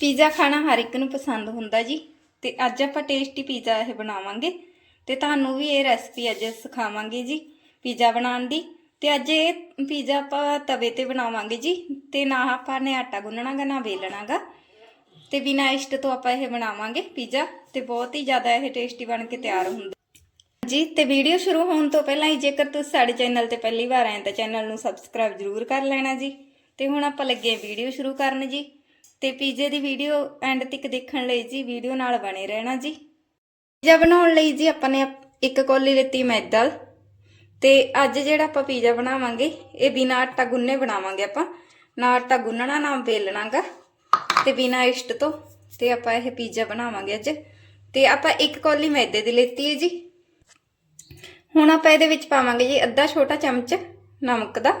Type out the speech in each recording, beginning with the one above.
Pizza ਖਾਣਾ ਹਰ ਇੱਕ ਨੂੰ ਪਸੰਦ ਹੁੰਦਾ ਜੀ। ਤੇ ਅੱਜ ਆਪਾਂ ਟੇਸਟੀ ਪੀਜ਼ਾ ਇਹ ਬਣਾਵਾਂਗੇ। ਤੇ ਤੁਹਾਨੂੰ ਵੀ ਇਹ ਰੈਸਪੀ ਅੱਜ ਸਿਖਾਵਾਂਗੇ ਜੀ, ਪੀਜ਼ਾ ਬਣਾਉਣ ਦੀ। ਤੇ ਅੱਜ ਇਹ ਪੀਜ਼ਾ ਆਪਾਂ ਤਵੇ ਤੇ ਬਣਾਵਾਂਗੇ ਜੀ। ਤੇ ਨਾ ਆਪਾਂ ਨੇ ਆਟਾ ਗੁੰਨਣਾਗਾ, ਨਾ ਵੇਲਣਾਗਾ। ਤੇ ਬਿਨਾਂ ਇਸ਼ਟ ਤੋਂ ਆਪਾਂ ਇਹ ਬਣਾਵਾਂਗੇ ਪੀਜ਼ਾ। ਤੇ ਬਹੁਤ ਹੀ ਜ਼ਿਆਦਾ ਇਹ ਟੇਸਟੀ ਬਣ ਕੇ ਤਿਆਰ ਹੁੰਦਾ। ਜੀ, ਤੇ ਵੀਡੀਓ ਸ਼ੁਰੂ ਹੋਣ ਤੋਂ ਪਹਿਲਾਂ ਹੀ ਜੇਕਰ ਤੁਸੀਂ ਸਾਡੇ ਚੈਨਲ ਤੇ ਪਹਿਲੀ ਵਾਰ ਆਏ ਤਾਂ ਚੈਨਲ ਨੂੰ ਸਬਸਕ੍ਰਾਈਬ ਜ਼ਰੂਰ ਕਰ ਲੈਣਾ ਜੀ। ਤੇ ਹੁਣ ਆਪਾਂ ਲੱਗੇ ਵੀਡੀਓ ਸ਼ੁਰੂ ਕਰਨ ਜੀ। ਤੇ ਪੀਜ਼ੇ ਦੀ ਵੀਡੀਓ ਐਂਡ ਤੱਕ ਦੇਖਣ ਲਈ ਜੀ ਵੀਡੀਓ ਨਾਲ ਬਣੇ ਰਹਿਣਾ ਜੀ। ਪੀਜ਼ਾ ਬਣਾਉਣ ਲਈ ਜੀ ਆਪਾਂ ਨੇ ਇੱਕ ਕੌਲੀ ਲਿੱਤੀ ਮੈਦਾ ਤੇ ਅੱਜ ਜਿਹੜਾ ਆਪਾਂ ਪੀਜ਼ਾ ਬਣਾਵਾਂਗੇ, ਇਹ ਬਿਨਾਂ ਆਟਾ ਗੁੰਨੇ ਬਣਾਵਾਂਗੇ ਆਪਾਂ। ਨਾ ਆਟਾ ਗੁੰਨਣਾ, ਨਾ ਵੇਲਣਾਗਾ। ਤੇ ਬਿਨਾਂ ਇਸ਼ਟ ਤੋਂ ਤੇ ਆਪਾਂ ਇਹ ਪੀਜ਼ਾ ਬਣਾਵਾਂਗੇ ਅੱਜ। ਤੇ ਆਪਾਂ ਇੱਕ ਕੌਲੀ ਮੈਦੇ ਦੀ ਲਿੱਤੀ ਹੈ ਜੀ। ਹੁਣ ਆਪਾਂ ਇਹਦੇ ਵਿੱਚ ਪਾਵਾਂਗੇ ਜੀ ਅੱਧਾ ਛੋਟਾ ਚਮਚ ਨਮਕ ਦਾ।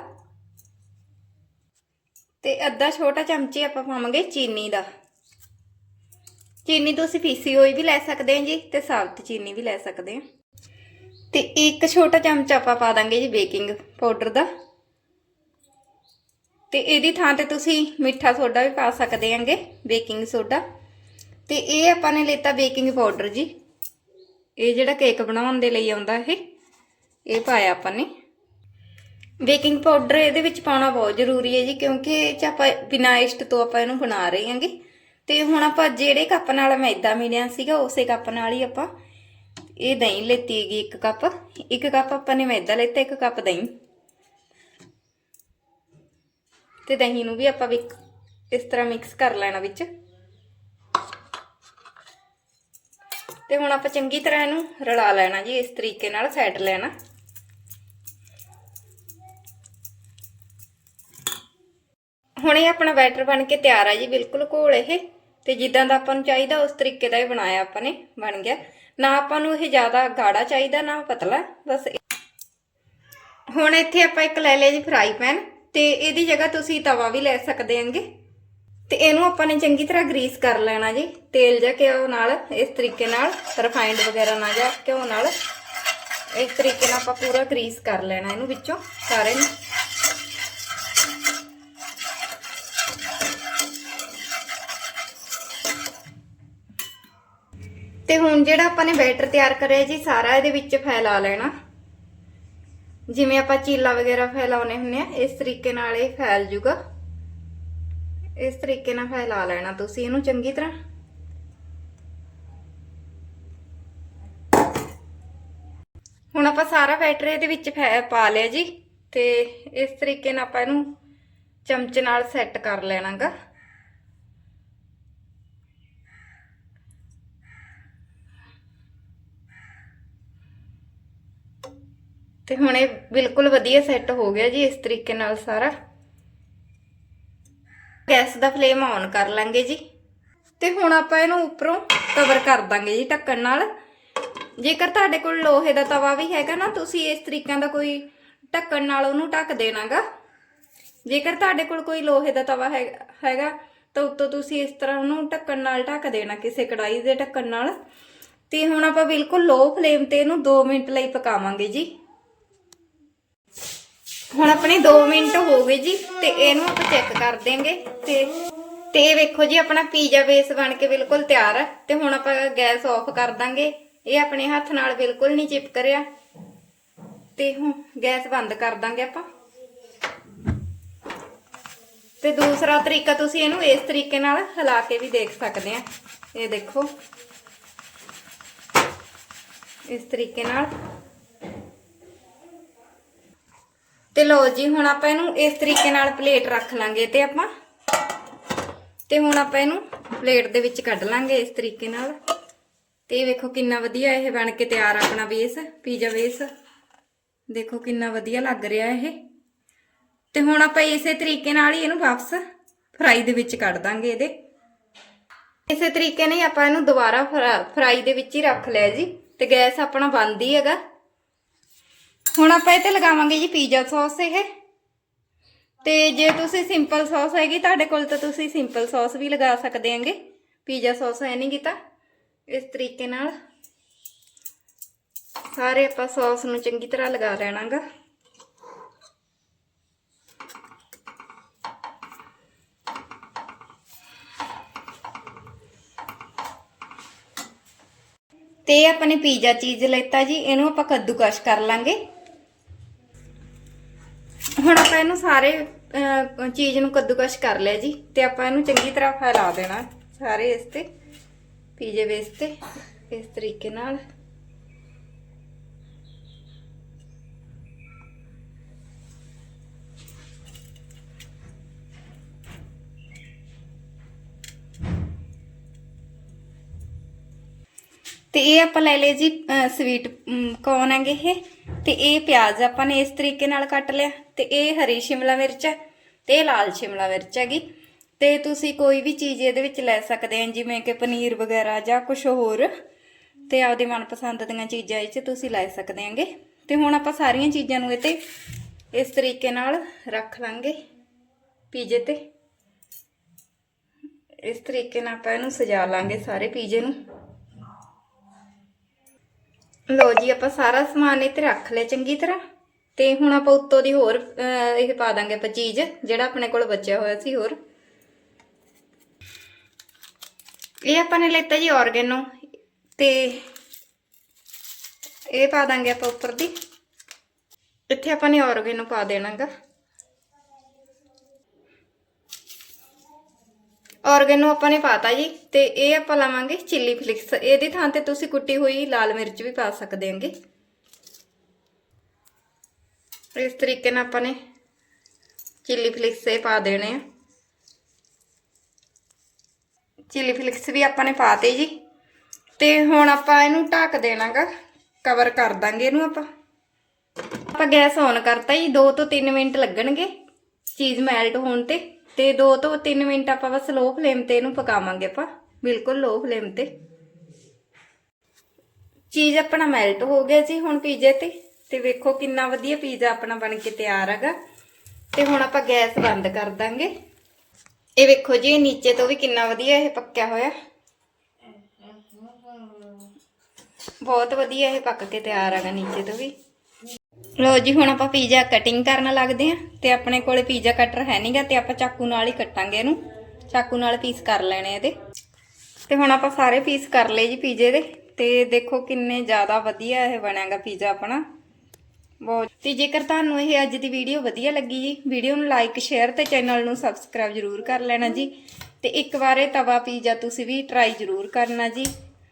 ਤੇ ਅੱਧਾ ਛੋਟਾ ਚਮਚੀ ਆਪਾਂ ਪਾਵਾਂਗੇ ਚੀਨੀ ਦਾ। ਚੀਨੀ ਤੁਸੀਂ ਪੀਸੀ ਹੋਈ ਵੀ ਲੈ ਸਕਦੇ ਹੋ ਜੀ ਤੇ ਸਾਬਤ ਚੀਨੀ ਵੀ ਲੈ ਸਕਦੇ ਹੋ। ਤੇ ਇੱਕ ਛੋਟਾ ਚਮਚ ਆਪਾਂ ਪਾ ਦਾਂਗੇ ਜੀ ਬੇਕਿੰਗ ਪਾਊਡਰ ਦਾ। ਤੇ ਇਹਦੀ ਥਾਂ ਤੇ ਤੁਸੀਂ ਮਿੱਠਾ ਸੋਡਾ ਵੀ ਪਾ ਸਕਦੇ ਆਂਗੇ ਬੇਕਿੰਗ ਸੋਡਾ। ਤੇ ਇਹ ਆਪਾਂ ਨੇ ਲੇਤਾ ਬੇਕਿੰਗ ਪਾਊਡਰ ਜੀ। ਇਹ ਜਿਹੜਾ ਕੇਕ ਬਣਾਉਣ ਦੇ ਲਈ ਆਉਂਦਾ ਇਹ ਇਹ ਪਾਇਆ ਆਪਾਂ ਨੇ। ਬੇਕਿੰਗ ਪਾਊਡਰ ਇਹਦੇ ਵਿੱਚ ਪਾਉਣਾ ਬਹੁਤ ਜ਼ਰੂਰੀ ਹੈ ਜੀ, ਕਿਉਂਕਿ ਇਹ ਚ ਆਪਾਂ ਬਿਨਾਂ ਇਸ਼ਟ ਤੋਂ ਆਪਾਂ ਇਹਨੂੰ ਬਣਾ ਰਹੇ ਹਾਂਗੇ। ਤੇ ਹੁਣ ਆਪਾਂ ਜਿਹੜੇ ਕੱਪ ਨਾਲ ਮੈਦਾ ਮਿਲਿਆ ਸੀਗਾ, ਉਸੇ ਕੱਪ ਨਾਲ ਹੀ ਆਪਾਂ ਇਹ ਦਹੀਂ ਲੈਤੀ ਹੈਗੀ ਇੱਕ ਕੱਪ। ਇੱਕ ਕੱਪ ਆਪਾਂ ਨੇ ਮੈਦਾ ਲੈਤਾ, ਇੱਕ ਕੱਪ ਦਹੀਂ। ਤੇ ਦਹੀਂ ਨੂੰ ਵੀ ਆਪਾਂ ਵੀ ਇਸ ਤਰ੍ਹਾਂ ਮਿਕਸ ਕਰ ਲੈਣਾ ਵਿੱਚ। ਤੇ ਹੁਣ ਆਪਾਂ ਚੰਗੀ ਤਰ੍ਹਾਂ ਇਹਨੂੰ ਰਲਾ ਲੈਣਾ ਜੀ, ਇਸ ਤਰੀਕੇ ਨਾਲ ਸੈੱਟ ਲੈਣਾ। ਹੁਣ ਇਹ ਆਪਣਾ ਬੈਟਰ ਬਣ ਕੇ ਤਿਆਰ ਆ ਜੀ, ਬਿਲਕੁਲ ਘੋਲ ਇਹ। ਤੇ ਜਿੱਦਾਂ ਦਾ ਆਪਾਂ ਨੂੰ ਚਾਹੀਦਾ, ਉਸ ਤਰੀਕੇ ਦਾ ਹੀ ਬਣਾਇਆ ਆਪਾਂ ਨੇ, ਬਣ ਗਿਆ। ਨਾ ਆਪਾਂ ਨੂੰ ਇਹ ਜ਼ਿਆਦਾ ਗਾੜਾ ਚਾਹੀਦਾ, ਨਾ ਪਤਲਾ, ਬਸ ਹੁਣ ਇੱਥੇ ਆਪਾਂ ਇੱਕ ਲੈ ਲਿਆ ਜੀ ਫਰਾਈ ਪੈਨ, ਤੇ ਇਹਦੀ ਜਗ੍ਹਾ ਤੁਸੀਂ ਤਵਾ ਵੀ ਲੈ ਸਕਦੇ ਆਂਗੇ। ਤੇ ਇਹਨੂੰ ਆਪਾਂ ਨੇ ਚੰਗੀ ਤਰ੍ਹਾਂ ਗਰੀਸ ਕਰ ਲੈਣਾ ਜੀ, ਤੇਲ ਜਾਂ ਘਿਓ ਨਾਲ, ਇਸ ਤਰੀਕੇ ਨਾਲ ਰਿਫਾਈਂਡ ਵਗੈਰਾ ਨਾ ਜਾਂ ਘਿਓ ਨਾਲ। ਇਸ ਤਰੀਕੇ ਨਾਲ ਆਪਾਂ ਪੂਰਾ ਗਰੀਸ ਕਰ ਲੈਣਾ ਇਹਨੂੰ ਵਿੱਚੋਂ ਸਾਰੇ ਨੂੰ। ਤੇ ਹੁਣ ਜਿਹੜਾ ਆਪਾਂ ਨੇ ਬੈਟਰ ਤਿਆਰ ਕਰਿਆ ਜੀ, ਸਾਰਾ ਇਹਦੇ ਵਿੱਚ ਫੈਲਾ ਲੈਣਾ। ਜਿਵੇਂ ਆਪਾਂ ਚੀਲਾ ਵਗੈਰਾ ਫੈਲਾਉਨੇ ਹੁੰਨੇ ਆ, ਇਸ ਤਰੀਕੇ ਨਾਲ ਇਹ ਫੈਲ ਜੂਗਾ। ਇਸ ਤਰੀਕੇ ਨਾਲ ਫੈਲਾ ਲੈਣਾ ਤੁਸੀਂ ਇਹਨੂੰ ਚੰਗੀ ਤਰ੍ਹਾਂ। ਹੁਣ ਆਪਾਂ ਸਾਰਾ ਬੈਟਰ ਇਹਦੇ ਵਿੱਚ ਫੈ- ਪਾ ਲਿਆ ਜੀ, ਤੇ ਇਸ ਤਰੀਕੇ ਨਾਲ ਆਪਾਂ ਇਹਨੂੰ ਚਮਚ ਨਾਲ ਸੈੱਟ ਕਰ ਲੈਣਾਗਾ। ਤੇ ਹੁਣ ਇਹ ਬਿਲਕੁਲ ਵਧੀਆ ਸੈੱਟ ਹੋ ਗਿਆ ਜੀ ਇਸ ਤਰੀਕੇ ਨਾਲ ਸਾਰਾ। ਗੈਸ ਦਾ ਫਲੇਮ ਔਨ ਕਰ ਲਾਂਗੇ ਜੀ। ਤੇ ਹੁਣ ਆਪਾਂ ਇਹਨੂੰ ਉੱਪਰੋਂ ਕਵਰ ਕਰ ਦਾਂਗੇ ਜੀ ਢੱਕਣ ਨਾਲ। ਜੇਕਰ ਤੁਹਾਡੇ ਕੋਲ ਲੋਹੇ ਦਾ ਤਵਾ ਵੀ ਹੈਗਾ ਨਾ, ਤੁਸੀਂ ਇਸ ਤਰੀਕਾਂ ਦਾ ਕੋਈ ਢੱਕਣ ਨਾਲ ਉਹਨੂੰ ਢੱਕ ਦੇਣਾਗਾ। ਜੇਕਰ ਤੁਹਾਡੇ ਕੋਲ ਕੋਈ ਲੋਹੇ ਦਾ ਤਵਾ ਹੈ- ਹੈਗਾ, ਤਾਂ ਉੱਤੋਂ ਤੁਸੀਂ ਇਸ ਤਰ੍ਹਾਂ ਉਹਨੂੰ ਢੱਕਣ ਨਾਲ ਢੱਕ ਦੇਣਾ ਕਿਸੇ ਕੜਾਈ ਦੇ ਢੱਕਣ ਨਾਲ। ਤੇ ਹੁਣ ਆਪਾਂ ਬਿਲਕੁਲ ਲੋ ਫਲੇਮ ਤੇ ਇਹਨੂੰ 2 ਮਿੰਟ ਲਈ ਪਕਾਵਾਂਗੇ ਜੀ। ਹੁਣ ਆਪਣੇ 2 ਮਿੰਟ ਹੋ ਗਏ ਜੀ, ਤੇ ਇਹਨੂੰ ਆਪਾਂ ਚੈੱਕ ਕਰ ਦੇਂਗੇ, ਤੇ ਤੇ ਵੇਖੋ ਜੀ, ਆਪਣਾ ਪੀਜ਼ਾ ਬੇਸ ਬਣ ਕੇ ਬਿਲਕੁਲ ਤਿਆਰ ਹੈ ਤੇ ਹੁਣ ਆਪਾਂ ਗੈਸ ਆਫ ਕਰ ਦਾਂਗੇ। ਇਹ ਆਪਣੇ ਹੱਥ ਨਾਲ ਬਿਲਕੁਲ ਨਹੀਂ ਚਿਪਕ ਰਿਹਾ। ਤੇ ਹੁਣ ਗੈਸ ਬੰਦ ਕਰ ਦਾਂਗੇ ਆਪਾਂ। ਤੇ ਦੂਸਰਾ ਤਰੀਕਾ ਤੁਸੀਂ ਇਹਨੂੰ ਇਸ ਤਰੀਕੇ ਨਾਲ ਹਿਲਾ ਕੇ ਵੀ ਦੇਖ ਸਕਦੇ ਆ। ਇਹ ਦੇਖੋ। ਇਸ ਤਰੀਕੇ ਨਾਲ। ਤੇ ਲਓ ਜੀ, ਹੁਣ ਆਪਾਂ ਇਹਨੂੰ ਇਸ ਤਰੀਕੇ ਨਾਲ ਪਲੇਟ ਰੱਖ ਲਾਂਗੇ ਤੇ ਆਪਾਂ ਤੇ ਹੁਣ ਆਪਾਂ ਇਹਨੂੰ ਪਲੇਟ ਦੇ ਵਿੱਚ ਕੱਢ ਲਾਂਗੇ ਇਸ ਤਰੀਕੇ ਨਾਲ। ਤੇ ਵੇਖੋ ਕਿੰਨਾ ਵਧੀਆ ਇਹ ਬਣ ਕੇ ਤਿਆਰ ਆਪਣਾ ਬੇਸ ਪੀਜ਼ਾ ਬੇਸ ਦੇਖੋ ਕਿੰਨਾ ਵਧੀਆ ਲੱਗ ਰਿਹਾ ਇਹ। ਤੇ ਹੁਣ ਆਪਾਂ ਇਸੇ ਤਰੀਕੇ ਨਾਲ ਹੀ ਇਹਨੂੰ ਵਾਪਸ ਫਰਾਈ ਦੇ ਵਿੱਚ ਕੱਢ ਦਾਂਗੇ ਇਹਦੇ। ਇਸੇ ਤਰੀਕੇ ਨਾਲ ਆਪਾਂ ਇਹਨੂੰ ਦੁਬਾਰਾ ਫਰਾ- ਫਰਾਈ ਦੇ ਵਿੱਚ ਹੀ ਰੱਖ ਲਿਆ ਜੀ। ਤੇ ਗੈਸ ਆਪਣਾ ਬੰਦ ਹੀ ਹੈਗਾ। ਹੁਣ ਆਪਾਂ ਇਹ ਤੇ ਲਗਾਵਾਂਗੇ ਜੀ ਪੀਜ਼ਾ ਸੌਸ ਇਹ। ਤੇ ਜੇ ਤੁਸੀਂ ਸਿੰਪਲ ਸੌਸ ਹੈਗੀ, ਤੁਹਾਡੇ ਕੋਲ ਤਾਂ ਤੁਸੀਂ ਸਿੰਪਲ ਸੌਸ ਵੀ ਲਗਾ ਸਕਦੇ ਆਂਗੇ ਪੀਜ਼ਾ ਸੌਸ ਹੈ ਨਹੀਂ ਕੀਤਾ। ਇਸ ਤਰੀਕੇ ਨਾਲ ਸਾਰੇ ਆਪਾਂ ਸੌਸ ਨੂੰ ਚੰਗੀ ਤਰ੍ਹਾਂ ਲਗਾ ਲੈਣਾਗਾ। ਤੇ ਆਪਾਂ ਨੇ ਪੀਜ਼ਾ ਚੀਜ਼ ਲੈਤਾ ਜੀ, ਇਹਨੂੰ ਆਪਾਂ ਕੱਦੂਕਸ਼ ਕਰ ਲਾਂਗੇ। ਹੁਣ ਆਪਾਂ ਇਹਨੂੰ ਸਾਰੇ ਅਹ, ਚੀਜ਼ ਨੂੰ ਕੱਦੂਕਸ਼ ਕਰ ਲਿਆ ਜੀ ਤੇ ਆਪਾਂ ਇਹਨੂੰ ਚੰਗੀ ਤਰ੍ਹਾਂ ਫੈਲਾ ਦੇਣਾ ਸਾਰੇ ਇਸ ਤੇ ਪੀਜ਼ੇ ਬੇਸ ਤੇ ਇਸ ਤਰੀਕੇ ਨਾਲ। ਤੇ ਇਹ ਆਪਾਂ ਲੈ ਲਏ ਜੀ ਸਵੀਟ ਕੌਨ ਹੈਗੇ ਇਹ? ਤੇ ਇਹ ਪਿਆਜ਼ ਆਪਾਂ ਨੇ ਇਸ ਤਰੀਕੇ ਨਾਲ ਕੱਟ ਲਿਆ। ਤੇ ਇਹ ਹਰੀ ਸ਼ਿਮਲਾ ਮਿਰਚ ਹੈ ਤੇ ਇਹ ਲਾਲ ਸ਼ਿਮਲਾ ਮਿਰਚ ਹੈਗੀ। ਤੇ ਤੁਸੀਂ ਕੋਈ ਵੀ ਚੀਜ਼ ਇਹਦੇ ਵਿੱਚ ਲੈ ਸਕਦੇ ਹੋ, ਜਿਵੇਂ ਕਿ ਪਨੀਰ ਵਗੈਰਾ ਜਾਂ ਕੁਝ ਹੋਰ। ਤੇ ਆਪਦੀ ਮਨਪਸੰਦ ਦੀਆਂ ਚੀਜ਼ਾਂ ਇਹ 'ਚ ਤੁਸੀਂ ਲੈ ਸਕਦੇ ਆਂਗੇ ਤੇ ਹੁਣ ਆਪਾਂ ਸਾਰੀਆਂ ਚੀਜ਼ਾਂ ਨੂੰ ਇਹ ਤੇ ਇਸ ਤਰੀਕੇ ਨਾਲ ਰੱਖ ਲਾਂਗੇ ਪੀਜ਼ੇ ਤੇ। ਇਸ ਤਰੀਕੇ ਨਾਲ ਆਪਾਂ ਇਹਨੂੰ ਸਜਾ ਲਾਂਗੇ ਸਾਰੇ ਪੀਜ਼ੇ ਨੂੰ। ਲੋ ਜੀ, ਆਪਾਂ ਸਾਰਾ ਸਮਾਨ ਇਹ 'ਤੇ ਰੱਖ ਲਿਆ ਚੰਗੀ ਤਰ੍ਹਾਂ। ਤੇ ਹੁਣ ਆਪਾਂ ਉੱਤੋਂ ਦੀ ਹੋਰ ਅਹ, ਇਹ ਪਾ ਦਾਂਗੇ ਆਪਾਂ ਚੀਜ਼ ਜਿਹੜਾ ਆਪਣੇ ਕੋਲ ਬਚਿਆ ਹੋਇਆ ਸੀ ਹੋਰ। ਇਹ ਆਪਾਂ ਨੇ ਲੈਤਾ ਜੀ ਆਰਗੈਨੋ ਤੇ ਇਹ ਪਾ ਦਾਂਗੇ ਆਪਾਂ ਉੱਪਰ ਦੀ। ਇੱਥੇ ਆਪਾਂ ਨੇ ਆਰਗੈਨੋ ਪਾ ਦੇਣਾਗਾ। ਆਰਗੈਨੋ ਆਪਾਂ ਨੇ ਪਾਤਾ ਜੀ ਤੇ ਇਹ ਆਪਾਂ ਲਾਵਾਂਗੇ ਚਿੱਲੀ ਫਲਿਕਸ। ਇਹਦੀ ਥਾਂ ਤੇ ਤੁਸੀਂ ਕੁੱਟੀ ਹੋਈ ਲਾਲ ਮਿਰਚ ਵੀ ਪਾ ਸਕਦੇ ਹੋਗੇ। ਇਸ ਤਰੀਕੇ ਨਾਲ ਆਪਾਂ ਨੇ ਚਿੱਲੀ ਫਲਿਕਸ ਇਹ ਪਾ ਦੇਣੇ ਆ। ਚਿੱਲੀ ਫਲਿਕਸ ਵੀ ਆਪਾਂ ਨੇ ਪਾਤੇ ਜੀ। ਤੇ ਹੁਣ ਆਪਾਂ ਇਹਨੂੰ ਢੱਕ ਦੇਣਾਗਾ। ਕਵਰ ਕਰ ਦਾਂਗੇ ਇਹਨੂੰ ਆਪਾਂ। ਆਪਾਂ ਗੈਸ ਔਨ ਕਰਤਾ ਜੀ 2 ਤੋਂ 3 ਮਿੰਟ ਲੱਗਣਗੇ ਚੀਜ਼ ਮੈਲਟ ਹੋਣ ਤੇ। ਤੇ 2 ਤੋਂ 3 ਮਿੰਟ ਆਪਾਂ ਬਸ ਲੋ ਫਲੇਮ ਤੇ ਇਹਨੂੰ ਪਕਾਵਾਂਗੇ ਆਪਾਂ। ਬਿਲਕੁਲ ਲੋ ਫਲੇਮ ਤੇ। ਚੀਜ਼ ਆਪਣਾ ਮੈਲਟ ਹੋ ਗਿਆ ਜੀ ਹੁਣ ਪੀਜ਼ੇ ਤੇ। ਤੇ ਵੇਖੋ ਕਿੰਨਾ ਵਧੀਆ ਪੀਜ਼ਾ ਆਪਣਾ ਬਣ ਕੇ ਤਿਆਰ ਹੈਗਾ। ਤੇ ਹੁਣ ਆਪਾਂ ਗੈਸ ਬੰਦ ਕਰ ਦਾਂਗੇ। ਇਹ ਵੇਖੋ ਜੀ, ਇਹ ਨੀਚੇ ਤੋਂ ਵੀ ਕਿੰਨਾ ਵਧੀਆ ਇਹ ਪੱਕਿਆ ਹੋਇਆ। ਬਹੁਤ ਵਧੀਆ ਇਹ ਪੱਕ ਕੇ ਤਿਆਰ ਹੈਗਾ ਨੀਚੇ ਤੋਂ ਵੀ। ਲੋ ਜੀ, ਹੁਣ ਆਪਾਂ ਪੀਜ਼ਾ ਕਟਿੰਗ ਕਰਨ ਲੱਗਦੇ ਆਂ ਤੇ ਆਪਣੇ ਕੋਲੇ ਪੀਜ਼ਾ ਕਟਰ ਹੈ ਨਹੀਂਗਾ ਤੇ ਆਪਾਂ ਚਾਕੂ ਨਾਲ ਹੀ ਕੱਟਾਂਗੇ ਇਹਨੂੰ। ਚਾਕੂ ਨਾਲ ਪੀਸ ਕਰ ਲੈਣੇ ਇਹਦੇ। ਤੇ ਹੁਣ ਆਪਾਂ ਸਾਰੇ ਪੀਸ ਕਰ ਲਏ ਜੀ ਪੀਜ਼ੇ ਦੇ। ਤੇ ਦੇਖੋ ਕਿੰਨੇ ਜ਼ਿਆਦਾ ਵਧੀਆ ਇਹ ਬਣਿਆਗਾ ਪੀਜ਼ਾ ਆਪਣਾ। ਬਹੁਤ। ਤੇ ਜੇਕਰ ਤੁਹਾਨੂੰ ਇਹ ਅੱਜ ਦੀ ਵੀਡੀਓ ਵਧੀਆ ਲੱਗੀ ਜੀ ਵੀਡੀਓ ਨੂੰ ਲਾਈਕ ਸ਼ੇਅਰ ਤੇ ਚੈਨਲ ਨੂੰ ਸਬਸਕ੍ਰਾਈਬ ਜਰੂਰ ਕਰ ਲੈਣਾ ਜੀ। ਤੇ ਇੱਕ ਵਾਰ ਇਹ ਤਵਾ ਪੀਜ਼ਾ ਤੁਸੀਂ ਵੀ ਟਰਾਈ ਜਰੂਰ ਕਰਨਾ ਜੀ।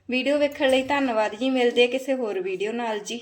ਵੀਡੀਓ ਵੇਖਣ ਲਈ ਧੰਨਵਾਦ ਜੀ। ਮਿਲਦੇ ਆ ਕਿਸੇ ਹੋਰ ਵੀਡੀਓ ਨਾਲ ਜੀ।